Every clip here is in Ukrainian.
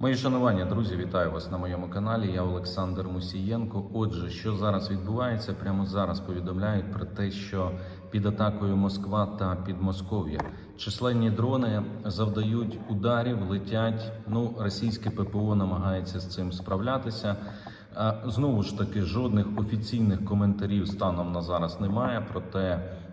Мої шанування, друзі, вітаю вас на моєму каналі. Я Олександр Мусієнко. Отже, що зараз відбувається? Прямо зараз повідомляють про те, що під атакою Москва та Підмосков'я численні дрони завдають ударів, летять. Ну, російське ППО намагається з цим справлятися. Знову ж таки, жодних офіційних коментарів станом на зараз немає про те, а,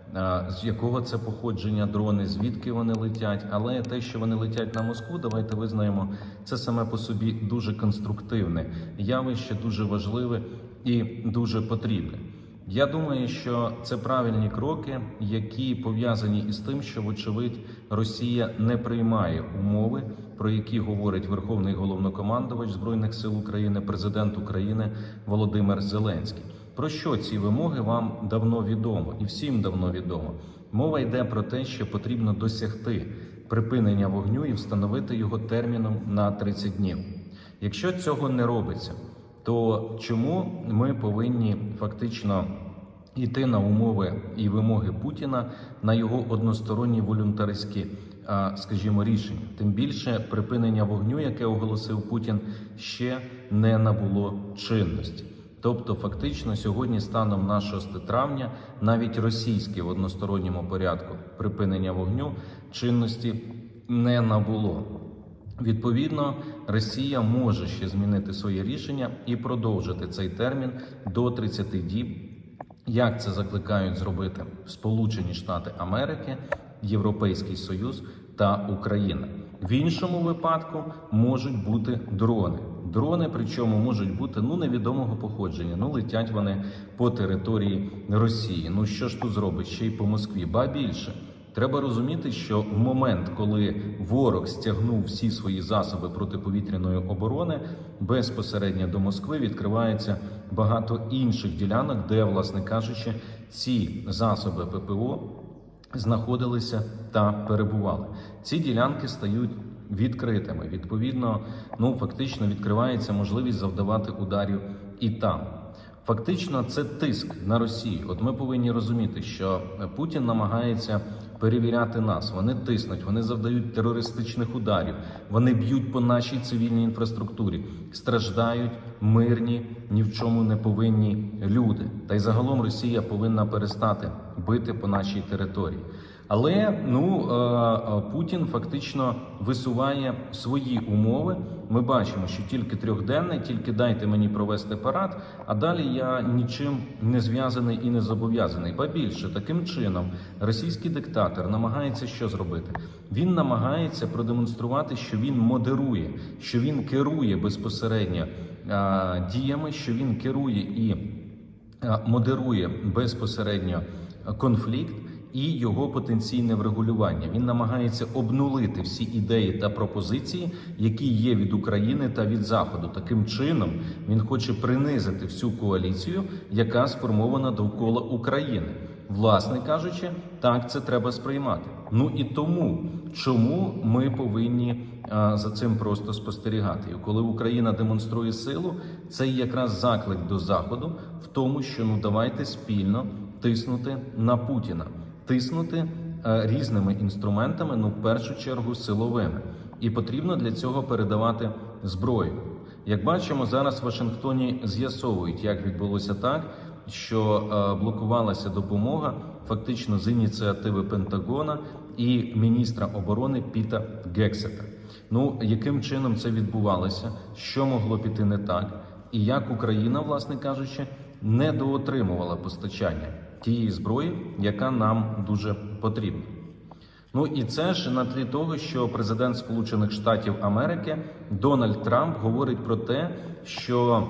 з якого це походження дрони, звідки вони летять. Але те, що вони летять на Москву, давайте визнаємо, це саме по собі дуже конструктивне явище, дуже важливе і дуже потрібне. Я думаю, що це правильні кроки, які пов'язані із тим, що, вочевидь, Росія не приймає умови, про які говорить Верховний головнокомандувач Збройних сил України, президент України Володимир Зеленський. Про що ці вимоги вам давно відомо і всім давно відомо. Мова йде про те, що потрібно досягти припинення вогню і встановити його терміном на 30 днів. Якщо цього не робиться, то чому ми повинні фактично йти на умови і вимоги Путіна на його односторонні волюнтаристські, скажімо, рішення? Тим більше припинення вогню, яке оголосив Путін, ще не набуло чинності. Тобто, фактично, сьогодні, станом на 6 травня, навіть російське в односторонньому порядку припинення вогню чинності не набуло. Відповідно, Росія може ще змінити своє рішення і продовжити цей термін до 30 діб. Як це закликають зробити Сполучені Штати Америки, Європейський Союз та Україна? В іншому випадку можуть бути дрони. Дрони, причому можуть бути ну невідомого походження. Ну летять вони по території Росії. Ну що ж тут зробить ще й по Москві? Ба більше. Треба розуміти, що в момент, коли ворог стягнув всі свої засоби протиповітряної оборони, безпосередньо до Москви відкривається багато інших ділянок, де, власне кажучи, ці засоби ППО знаходилися та перебували. Ці ділянки стають відкритими. Відповідно, ну фактично відкривається можливість завдавати ударів і там. Фактично, це тиск на Росію. От ми повинні розуміти, що Путін намагається перевіряти нас. Вони тиснуть, вони завдають терористичних ударів, вони б'ють по нашій цивільній інфраструктурі, страждають мирні, ні в чому не повинні люди. Та й загалом Росія повинна перестати бити по нашій території. Але ну е, е, Путін фактично висуває свої умови. Ми бачимо, що тільки трьохденне, тільки дайте мені провести парад, а далі я нічим не зв'язаний і не зобов'язаний. Ба більше таким чином російський диктатор намагається що зробити? Він намагається продемонструвати, що він модерує, що він керує безпосередньо е, діями, що він керує і е, модерує безпосередньо конфлікт і його потенційне врегулювання. Він намагається обнулити всі ідеї та пропозиції, які є від України та від Заходу. Таким чином він хоче принизити всю коаліцію, яка сформована довкола України. Власне кажучи, так це треба сприймати. Ну і тому, чому ми повинні а, за цим просто спостерігати? Коли Україна демонструє силу, це якраз заклик до заходу в тому, що ну давайте спільно тиснути на Путіна, тиснути е, різними інструментами, ну в першу чергу силовими, і потрібно для цього передавати зброю. Як бачимо, зараз в Вашингтоні з'ясовують, як відбулося так, що е, блокувалася допомога фактично з ініціативи Пентагона і міністра оборони Піта Гексета. Ну яким чином це відбувалося? Що могло піти не так, і як Україна, власне кажучи, недоотримувала постачання тієї зброї, яка нам дуже потрібна. Ну і це ж на тлі того, що президент Сполучених Штатів Америки Дональд Трамп говорить про те, що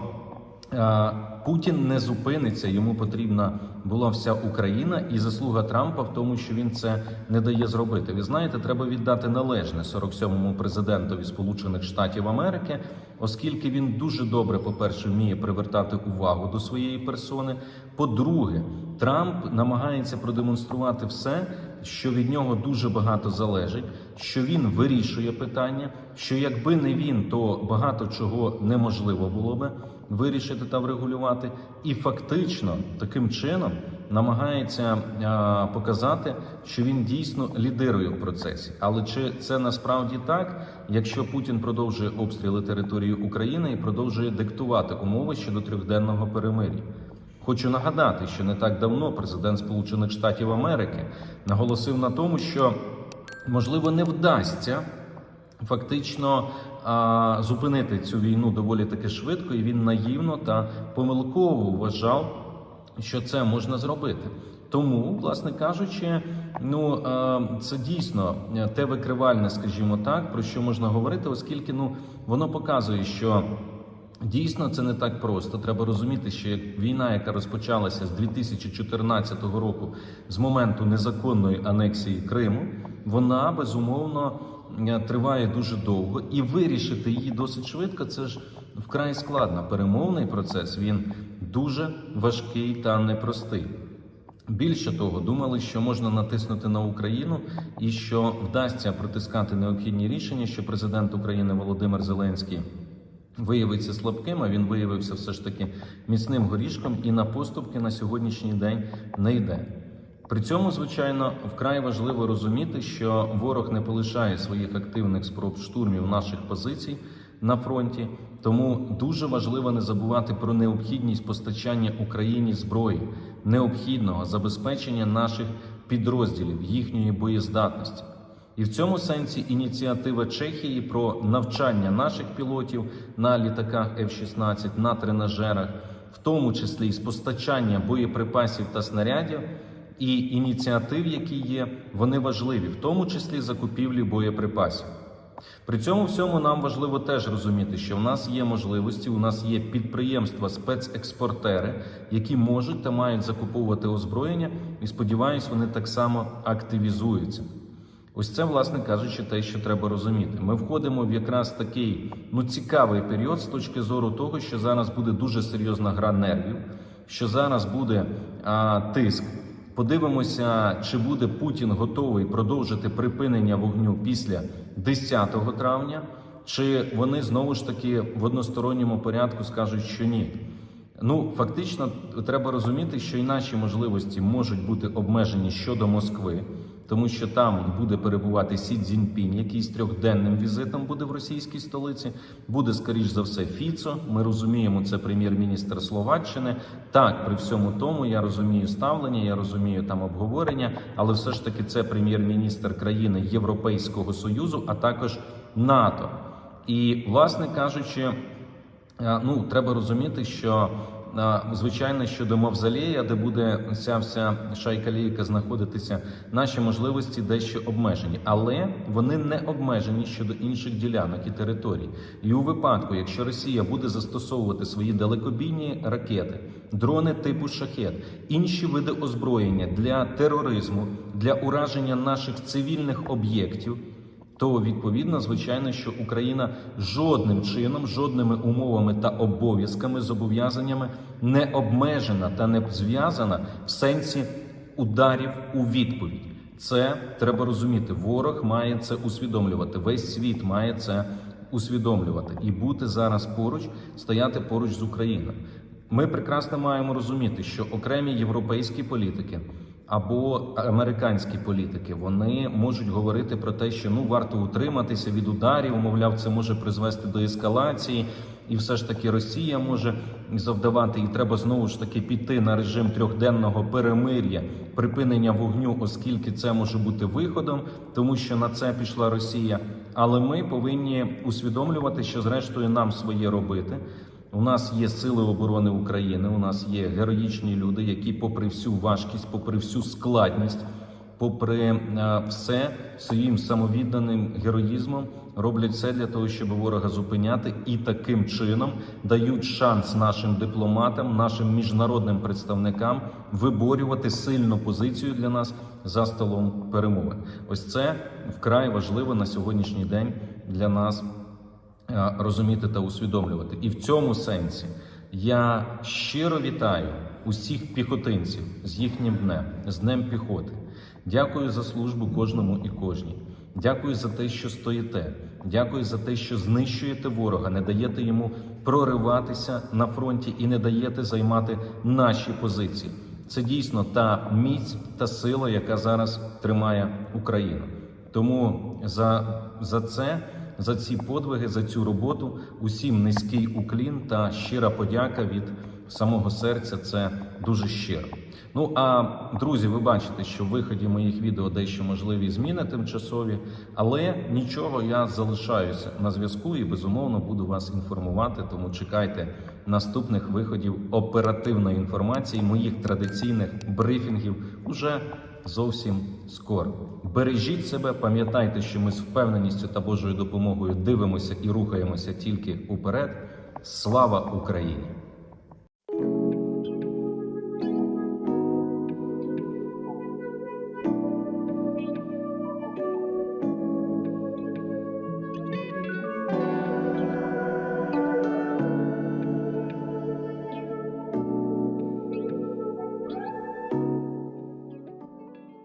Путін не зупиниться, йому потрібна була вся Україна, і заслуга Трампа в тому, що він це не дає зробити. Ви знаєте, треба віддати належне 47-му президентові Сполучених Штатів Америки, оскільки він дуже добре, по-перше, вміє привертати увагу до своєї персони. По-друге, Трамп намагається продемонструвати все, що від нього дуже багато залежить, що він вирішує питання, що якби не він, то багато чого неможливо було би вирішити та врегулювати. І фактично таким чином намагається а, показати, що він дійсно лідирує в процесі. Але чи це насправді так, якщо Путін продовжує обстріли території України і продовжує диктувати умови щодо трьохденного перемир'я? Хочу нагадати, що не так давно президент Сполучених Штатів Америки наголосив на тому, що можливо не вдасться фактично зупинити цю війну доволі таки швидко, і він наївно та помилково вважав, що це можна зробити. Тому, власне кажучи, ну це дійсно те викривальне, скажімо так, про що можна говорити, оскільки ну воно показує, що Дійсно, це не так просто. Треба розуміти, що війна, яка розпочалася з 2014 року, з моменту незаконної анексії Криму, вона безумовно е, триває дуже довго, і вирішити її досить швидко. Це ж вкрай складно. Перемовний процес він дуже важкий та непростий. Більше того, думали, що можна натиснути на Україну і що вдасться протискати необхідні рішення, що президент України Володимир Зеленський виявиться слабким, а він виявився все ж таки міцним горішком і на поступки на сьогоднішній день не йде. При цьому, звичайно, вкрай важливо розуміти, що ворог не полишає своїх активних спроб штурмів наших позицій на фронті. Тому дуже важливо не забувати про необхідність постачання Україні зброї, необхідного забезпечення наших підрозділів, їхньої боєздатності. І в цьому сенсі ініціатива Чехії про навчання наших пілотів на літаках F-16, на тренажерах, в тому числі і з постачання боєприпасів та снарядів, і ініціатив, які є, вони важливі, в тому числі закупівлі боєприпасів. При цьому всьому нам важливо теж розуміти, що в нас є можливості, у нас є підприємства, спецекспортери, які можуть та мають закуповувати озброєння, і сподіваюсь, вони так само активізуються. Ось це, власне кажучи, те, що треба розуміти. Ми входимо в якраз такий ну цікавий період з точки зору того, що зараз буде дуже серйозна гра нервів, що зараз буде а, тиск. Подивимося, чи буде Путін готовий продовжити припинення вогню після 10 травня, чи вони знову ж таки в односторонньому порядку скажуть, що ні. Ну фактично, треба розуміти, що і наші можливості можуть бути обмежені щодо Москви тому що там буде перебувати Сі Цзіньпінь, який з трьохденним візитом буде в російській столиці. Буде скоріш за все Фіцо. Ми розуміємо, це прем'єр-міністр Словаччини. Так, при всьому тому я розумію ставлення, я розумію там обговорення, але все ж таки це прем'єр-міністр країни Європейського союзу, а також НАТО. І, власне кажучи, ну треба розуміти, що звичайно щодо мавзолея, де буде ця вся шайка лійка знаходитися, наші можливості дещо обмежені, але вони не обмежені щодо інших ділянок і територій. І у випадку, якщо Росія буде застосовувати свої далекобійні ракети, дрони типу шахет, інші види озброєння для тероризму, для ураження наших цивільних об'єктів то відповідно, звичайно, що Україна жодним чином, жодними умовами та обов'язками, зобов'язаннями не обмежена та не зв'язана в сенсі ударів у відповідь. Це треба розуміти. Ворог має це усвідомлювати. Весь світ має це усвідомлювати і бути зараз поруч, стояти поруч з Україною. Ми прекрасно маємо розуміти, що окремі європейські політики або американські політики вони можуть говорити про те, що ну варто утриматися від ударів, мовляв, це може призвести до ескалації, і все ж таки Росія може завдавати, і треба знову ж таки піти на режим трьохденного перемир'я, припинення вогню, оскільки це може бути виходом, тому що на це пішла Росія. Але ми повинні усвідомлювати, що зрештою нам своє робити. У нас є сили оборони України. У нас є героїчні люди, які, попри всю важкість, попри всю складність, попри е, все своїм самовідданим героїзмом роблять все для того, щоб ворога зупиняти, і таким чином дають шанс нашим дипломатам, нашим міжнародним представникам виборювати сильну позицію для нас за столом перемовин. Ось це вкрай важливо на сьогоднішній день для нас. Е, розуміти та усвідомлювати. І в цьому сенсі я щиро вітаю усіх піхотинців з їхнім днем, з Днем піхоти. Дякую за службу кожному і кожній. Дякую за те, що стоїте. Дякую за те, що знищуєте ворога, не даєте йому прориватися на фронті і не даєте займати наші позиції. Це дійсно та міць та сила, яка зараз тримає Україну. Тому за, за це, за ці подвиги, за цю роботу, усім низький уклін та щира подяка від самого серця. Це дуже щиро. Ну а друзі, ви бачите, що в виході моїх відео дещо можливі зміни тимчасові, але нічого, я залишаюся на зв'язку і безумовно буду вас інформувати. Тому чекайте наступних виходів оперативної інформації, моїх традиційних брифінгів уже зовсім скоро. Бережіть себе, пам'ятайте, що ми з впевненістю та Божою допомогою дивимося і рухаємося тільки уперед. Слава Україні!